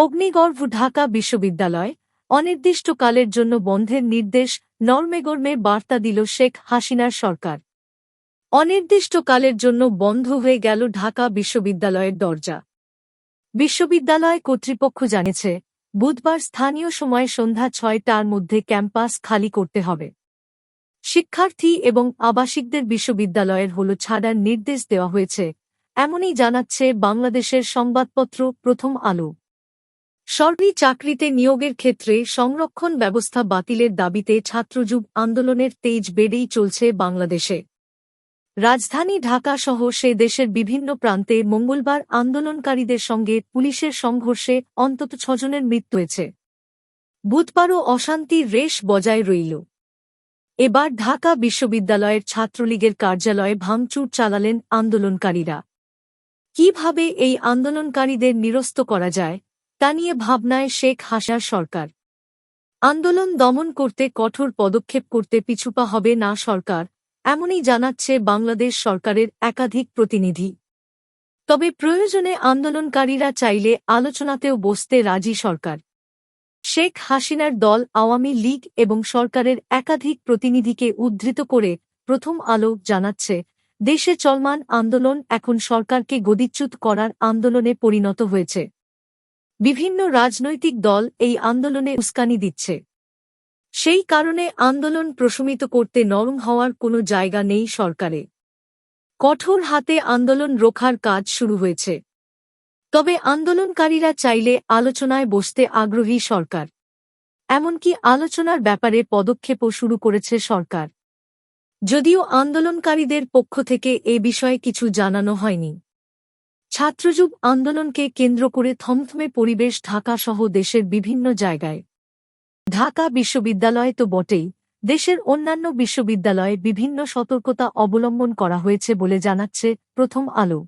অগ্নিগর্ভ ঢাকা বিশ্ববিদ্যালয়, অনির্দিষ্টকালের জন্য বন্ধের নির্দেশ নর্মেগর্মে বার্তা দিল শেখ হাসিনার সরকার। অনির্দিষ্টকালের জন্য বন্ধ হয়ে গেল ঢাকা বিশ্ববিদ্যালয়ের দরজা। বিশ্ববিদ্যালয় কর্তৃপক্ষ জানিয়েছে, বুধবার স্থানীয় সময় সন্ধ্যা ছয়টার মধ্যে ক্যাম্পাস খালি করতে হবে। শিক্ষার্থী এবং আবাসিকদের বিশ্ববিদ্যালয়ের হল ছাড়ার নির্দেশ দেওয়া হয়েছে, এমনই জানাচ্ছে বাংলাদেশের সংবাদপত্র প্রথম আলো। সরকারি চাকরিতে নিয়োগের ক্ষেত্রে সংরক্ষণ ব্যবস্থা বাতিলের দাবিতে ছাত্রযুগ আন্দোলনের তেজ বেড়েই চলছে বাংলাদেশে। রাজধানী ঢাকা সহ সে দেশের বিভিন্ন প্রান্তে মঙ্গলবার আন্দোলনকারীদের সঙ্গে পুলিশের সংঘর্ষে অন্তত ছজনের মৃত্যু হয়েছে। বুধবারও অশান্তির রেশ বজায় রইল। এবার ঢাকা বিশ্ববিদ্যালয়ের ছাত্রলীগের কার্যালয়ে ভাঙচুর চালালেন আন্দোলনকারীরা। কীভাবে এই আন্দোলনকারীদের নিরস্ত করা যায়? তা নিয়ে ভাবনায় শেখ হাসিনার সরকার। আন্দোলন দমন করতে কঠোর পদক্ষেপ করতে পিছুপা হবে না সরকার, এমনই জানাচ্ছে বাংলাদেশ সরকারের একাধিক প্রতিনিধি। তবে প্রয়োজনে আন্দোলনকারীরা চাইলে আলোচনাতেও বসতে রাজি সরকার। শেখ হাসিনার দল আওয়ামী লীগ এবং সরকারের একাধিক প্রতিনিধিকে উদ্ধৃত করে প্রথম আলো জানাচ্ছে, দেশে চলমান আন্দোলন এখন সরকারকে গদিচ্যুত করার আন্দোলনে পরিণত হয়েছে। বিভিন্ন রাজনৈতিক দল এই আন্দোলনে উস্কানি দিচ্ছে। সেই কারণে আন্দোলন প্রশমিত করতে নরম হওয়ার কোনো জায়গা নেই সরকারে। কঠোর হাতে আন্দোলন রোখার কাজ শুরু হয়েছে। তবে আন্দোলনকারীরা চাইলে আলোচনায় বসতে আগ্রহী সরকার। এমনকি আলোচনার ব্যাপারে পদক্ষেপও শুরু করেছে সরকার। যদিও আন্দোলনকারীদের পক্ষ থেকে এ বিষয়ে কিছু জানানো হয়নি। ছাত্রযুগ আন্দোলনকে কেন্দ্র করে থমথমে পরিবেশ ঢাকাসহ দেশের বিভিন্ন জায়গায়। ঢাকা বিশ্ববিদ্যালয় তো বটেই, দেশের অন্যান্য বিশ্ববিদ্যালয়ে বিভিন্ন সতর্কতা অবলম্বন করা হয়েছে বলে জানাচ্ছে প্রথম আলো।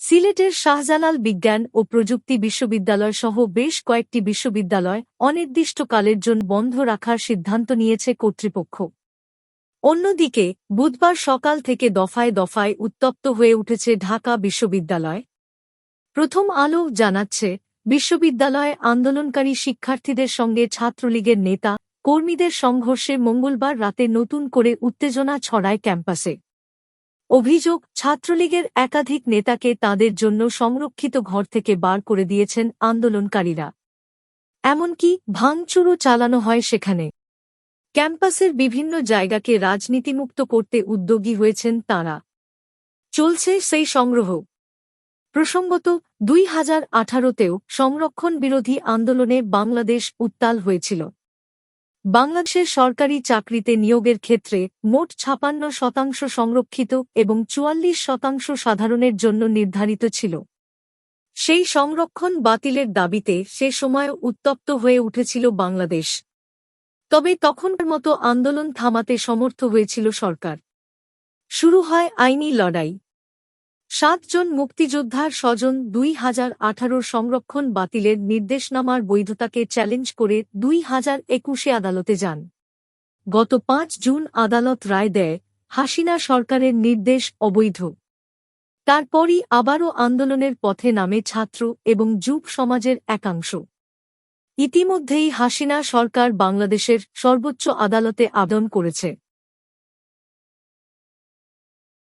সিলেটের শাহজালাল বিজ্ঞান ও প্রযুক্তি বিশ্ববিদ্যালয় সহ বেশ কয়েকটি বিশ্ববিদ্যালয় অনির্দিষ্টকালের জন্য বন্ধ রাখার সিদ্ধান্ত নিয়েছে কর্তৃপক্ষ। অন্যদিকে, বুধবার সকাল থেকে দফায় দফায় উত্তপ্ত হয়ে উঠেছে ঢাকা বিশ্ববিদ্যালয়। প্রথম আলো জানাচ্ছে, বিশ্ববিদ্যালয়ে আন্দোলনকারী শিক্ষার্থীদের সঙ্গে ছাত্রলীগের নেতা, কর্মীদের সংঘর্ষে মঙ্গলবার রাতে নতুন করে উত্তেজনা ছড়ায় ক্যাম্পাসে। অভিযোগ, ছাত্রলীগের একাধিক নেতাকে তাদের জন্য সংরক্ষিত ঘর থেকে বার করে দিয়েছেন আন্দোলনকারীরা। এমনকি ভাঙচুরও চালানো হয় সেখানে। ক্যাম্পাসের বিভিন্ন জায়গাকে রাজনীতিমুক্ত করতে উদ্যোগী হয়েছেন তাঁরা। চলছে সেই সংগ্রহ। প্রসঙ্গত, দুই হাজার আঠারোতেও সংরক্ষণ বিরোধী আন্দোলনে বাংলাদেশ উত্তাল হয়েছিল। বাংলাদেশের সরকারি চাকরিতে নিয়োগের ক্ষেত্রে মোট ছাপান্ন শতাংশ সংরক্ষিত এবং চুয়াল্লিশ শতাংশ সাধারণের জন্য নির্ধারিত ছিল। সেই সংরক্ষণ বাতিলের দাবিতে সে সময় উত্তপ্ত হয়ে উঠেছিল বাংলাদেশ। তবে তখনকার মতো আন্দোলন থামাতে সমর্থ হয়েছিল সরকার। শুরু হয় আইনি লড়াই। সাতজন মুক্তিযোদ্ধার স্বজন দুই হাজার আঠারোর সংরক্ষণ বাতিলের নির্দেশনামার বৈধতাকে চ্যালেঞ্জ করে দুই হাজার একুশে আদালতে যান। গত পাঁচ জুন আদালত রায় দেয়, হাসিনা সরকারের নির্দেশ অবৈধ। তারপরই আবারও আন্দোলনের পথে নামে ছাত্র এবং যুব সমাজের একাংশ। ইতিমধ্যেই হাসিনা সরকার বাংলাদেশের সর্বোচ্চ আদালতে আবেদন করেছে।